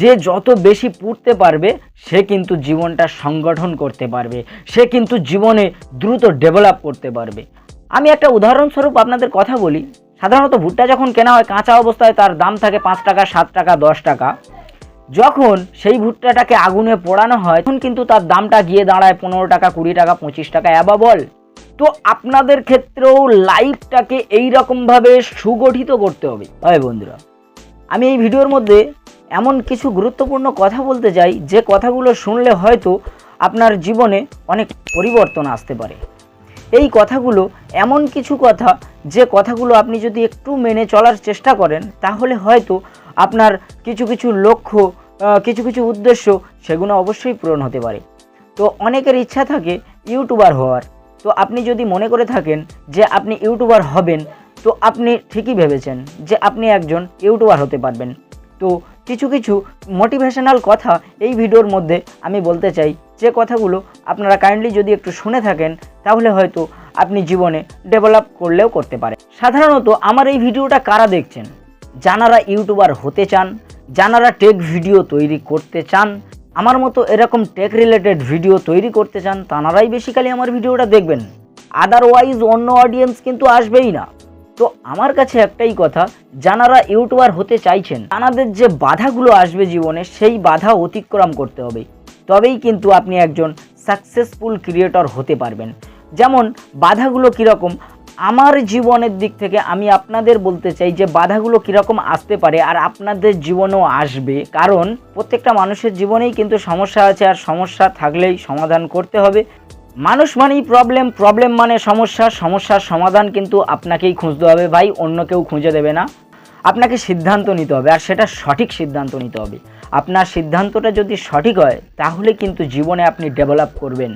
যে যত বেশি পড়তে পারবে, সে কিন্তু জীবনটা সংগঠন করতে পারবে। সে কিন্তু জীবনে দ্রুত ডেভেলপ করতে পারবে। আমি একটা উদাহরণস্বরূপ আপনাদের কথা বলি। সাধারণত ভুট্টা যখন কেনা হয়, কাঁচা অবস্থায় তার দাম থাকে পাঁচ টাকা, সাত টাকা, দশ টাকা। যখন সেই ভুট্টাটাকে আগুনে পোড়ানো হয়, তখন কিন্তু তার দামটা গিয়ে দাঁড়ায় পনেরো টাকা, কুড়ি টাকা, পঁচিশ টাকা অ্যাবা বল তো আপনাদের ক্ষেত্রেও লাইফটাকে এইরকমভাবে সুগঠিত করতে হবে। হয় বন্ধুরা, আমি এই ভিডিওর মধ্যে এমন কিছু গুরুত্বপূর্ণ কথা বলতে চাই যে কথাগুলো শুনলে হয়তো আপনার জীবনে অনেক পরিবর্তন আসতে পারে। এই কথাগুলো, এমন কিছু কথা, যে কথাগুলো আপনি যদি একটু মেনে চলার চেষ্টা করেন, তাহলে হয়তো আপনার কিছু কিছু লক্ষ্য কিছু কিছু উদ্দেশ্য সেগুলো অবশ্যই পূরণ হতে পারে। তো অনেকের ইচ্ছা থাকে ইউটিউবার হওয়ার। তো আপনি যদি মনে করে থাকেন যে আপনি ইউটিউবার হবেন, তো আপনি ঠিকই ভেবেছেন যে আপনি একজন ইউটিউবার হতে পারবেন। তো কিছু কিছু মোটিভেশনাল কথা এই ভিডিওর মধ্যে আমি বলতে চাই। যে কথাগুলো আপনারা কাইন্ডলি যদি একটু শুনে থাকেন, তাহলে হয়তো আপনি জীবনে ডেভেলপ করলেও করতে পারেন। সাধারণত আমার এই ভিডিওটা কারা দেখছেন? যানারা ইউটিউবার হতে চান, যানারা টেক ভিডিও তৈরি করতে চান, আমার মতো এরকম টেক রিলেটেড ভিডিও তৈরি করতে চান, তানারাই বেসিক্যালি আমার ভিডিওটা দেখবেন। আদারওয়াইজ অন্য অডিয়েন্স কিন্তু আসবেই না। তো আমার কাছে একটাই কথা যারা ইউটিউবার হতে চাইছেন, তানাদের যে বাধাগুলো আসবে জীবনে, সেই বাধা অতিক্রম করতে হবে। তবেই কিন্তু আপনি একজন সাকসেসফুল ক্রিয়েটর হতে পারবেন। যেমন, বাধাগুলো কীরকম? আমার জীবনের দিক থেকে আমি আপনাদের বলতে চাই যে, বাধাগুলো কীরকম আসতে পারে আর আপনাদের জীবনেও আসবে। কারণ, প্রত্যেকটা মানুষের জীবনেই কিন্তু সমস্যা আছে আর সমস্যা থাকলেই সমাধান করতে হবে। মানুষ মানেই প্রবলেম প্রবলেম মানে সমস্যা, সমস্যার সমাধান কিন্তু আপনাকেই খুঁজতে হবে ভাই, অন্য কেউ খুঁজে দেবে না। আপনাকে সিদ্ধান্ত নিতে হবে আর সেটা সঠিক সিদ্ধান্ত নিতে হবে। আপনার সিদ্ধান্তটা যদি সঠিক হয়, তাহলে কিন্তু জীবনে আপনি ডেভেলপ করবেন।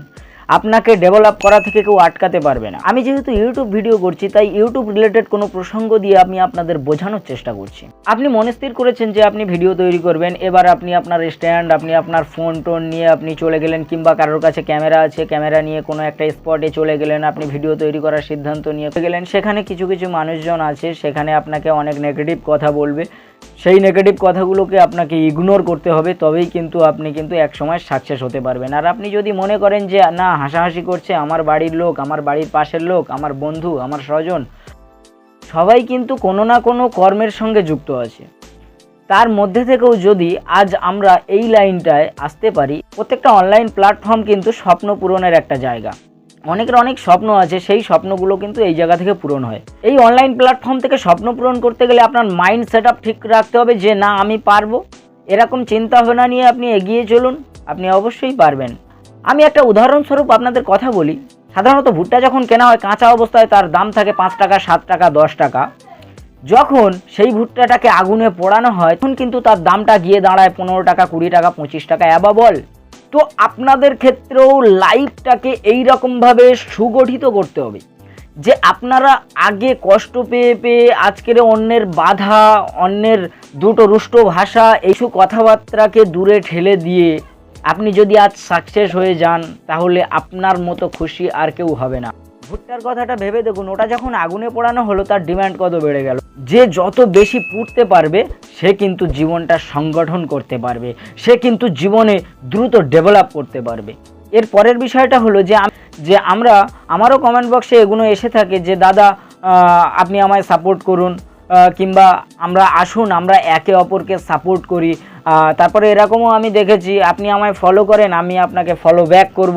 আপনাকে ডেভেলপ করা থেকে কেউ আটকাতে পারবে না। আমি যেহেতু ইউটিউব ভিডিও করছি, তাই ইউটিউব রিলেটেড কোনো প্রসঙ্গ দিয়ে আমি আপনাদের বোঝানোর চেষ্টা করছি। আপনি মনস্থির করেছেন যে আপনি ভিডিও তৈরি করবেন, এবার আপনি আপনার স্ট্যান্ড আপনি আপনার ফোন টোন নিয়ে আপনি চলে গেলেন কিংবা কারোর কাছে ক্যামেরা আছে ক্যামেরা নিয়ে কোনো একটা স্পটে চলে গেলেন, আপনি ভিডিও তৈরি করার সিদ্ধান্ত নিয়ে গেলেন, সেখানে কিছু কিছু মানুষজন আছে, সেখানে আপনাকে অনেক নেগেটিভ কথা বলবে। সেই নেগেটিভ কথাগুলোকে আপনাকে ইগনোর করতে হবে, তবেই কিন্তু আপনি কিন্তু এক সময় সাকসেস হতে পারবেন। আর আপনি যদি মনে করেন যে, না, হাসাহাসি করছে, আমার বাড়ির লোক, আমার বাড়ির পাশের লোক, আমার বন্ধু, আমার স্বজন, সবাই কিন্তু কোনো না কোনো কর্মের সঙ্গে যুক্ত আছে। তার মধ্যে থেকেও যদি আজ আমরা এই লাইনটায় আসতে পারি, প্রত্যেকটা অনলাইন প্ল্যাটফর্ম কিন্তু স্বপ্ন পূরণের একটা জায়গা। অনেকের অনেক স্বপ্ন আছে, সেই স্বপ্নগুলো কিন্তু এই জায়গা থেকে পূরণ হয়। এই অনলাইন প্ল্যাটফর্ম থেকে স্বপ্ন পূরণ করতে গেলে আপনার মাইন্ড সেট ঠিক রাখতে হবে যে, না, আমি পারব। এরকম চিন্তা ভাবনা নিয়ে আপনি এগিয়ে চলুন, আপনি অবশ্যই পারবেন। আমি একটা উদাহরণস্বরূপ আপনাদের কথা বলি। সাধারণত ভুট্টা যখন কেনা হয়, কাঁচা অবস্থায় তার দাম থাকে পাঁচ টাকা, সাত টাকা, দশ টাকা। যখন সেই ভুট্টাটাকে আগুনে পোড়ানো হয়, তখন কিন্তু তার দামটা গিয়ে দাঁড়ায় পনেরো টাকা, কুড়ি টাকা, পঁচিশ টাকা অ্যাবাবল তো আপনাদের ক্ষেত্রেও লাইফটাকে এই রকমভাবে সুগঠিত করতে হবে। যে আপনারা আগে কষ্ট পেয়ে পেয়ে আজকের অন্যের বাধা, অন্যের দুটো রুষ্ট ভাষা, এইসব কথাবার্তাকে দূরে ঠেলে দিয়ে আপনি যদি আজ সাকসেস হয়ে যান, তাহলে আপনার মতো খুশি আর কেউ হবে না। ভুট্টার কথাটা ভেবে দেখুন, ওটা যখন আগুনে পোড়ানো হলো, তার ডিমান্ড কত বেড়ে গেল? যে যত বেশি পুড়তে পারবে, সে কিন্তু জীবনটা সংগঠন করতে পারবে। সে কিন্তু জীবনে দ্রুত ডেভেলপ করতে পারবে। এর পরের বিষয়টা হলো যে যে আমরা, আমারও কমেন্ট বক্সে এগুলো এসে থাকে যে, দাদা আপনি আমায় সাপোর্ট করুন কিংবা আমরা আসুন, আমরা একে অপরকে সাপোর্ট করি। তারপরে এরকমও আমি দেখেছি, আপনি আমায় ফলো করেন, আমি আপনাকে ফলো ব্যাক করব।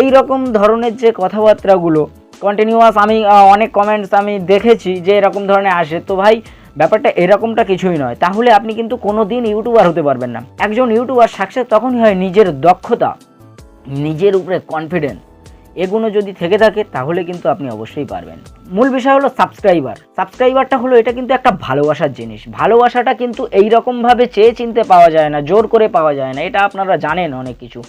এই রকম ধরনের যে কথাবার্তাগুলো কন্টিনিউয়াস আমি অনেক কমেন্টস আমি দেখেছি যে এরকম ধরনের আসে। তো ভাই, ব্যাপারটা এরকমটা কিছুই নয়। তাহলে আপনি কিন্তু কোনো দিন ইউটিউবার হতে পারবেন না। একজন ইউটিউবার সাকসেস তখনই হয় নিজের দক্ষতা, নিজের উপরে কনফিডেন্স এগুলো যদি থেকে থাকে তাহলে কিন্তু আপনি অবশ্যই পারবেন। মূল বিষয় হলো সাবস্ক্রাইবার সাবস্ক্রাইবারটা হলো এটা কিন্তু একটা ভালোবাসার জিনিস। ভালোবাসাটা কিন্তু এই রকমভাবে চেয়ে চিনতে পাওয়া যায় না, জোর করে পাওয়া যায় না। এটা আপনারা জানেন অনেক কিছু।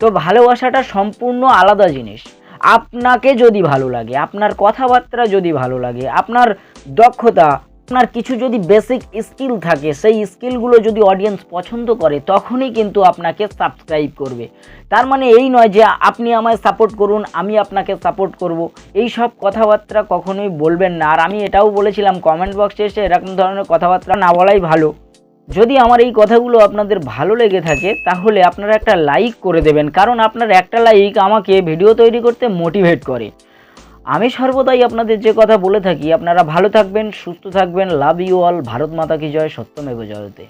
তো ভালোবাসাটা সম্পূর্ণ আলাদা জিনিস। আপনাকে যদি ভালো লাগে, আপনার কথাবার্তা যদি ভালো লাগে, আপনার দক্ষতা, আপনার কিছু যদি বেসিক স্কিল থাকে, সেই স্কিলগুলো যদি অডিয়েন্স পছন্দ করে, তখনই কিন্তু আপনাকে সাবস্ক্রাইব করবে। তার মানে এই নয় যে আপনি আমায় সাপোর্ট করুন, আমি আপনাকে সাপোর্ট করব। এই সব কথাবার্তা কখনোই বলবেন না। আর আমি এটাও বলেছিলাম কমেন্ট বক্সে এসে এরকম ধরনের কথাবার্তা না বলাই ভালো। যদি আমার এই কথাগুলো আপনাদের ভালো লেগে থাকে, তাহলে আপনারা একটা লাইক করে দেবেন, কারণ আপনার একটা লাইক আমাকে ভিডিও তৈরি করতে মোটিভেট করে। আমি সর্বদাই আপনাদের যে কথা বলে থাকি, আপনারা ভালো থাকবেন, সুস্থ থাকবেন লাভ ইউ অল ভারত মাতা কি জয়, সত্যমেব জয়তে।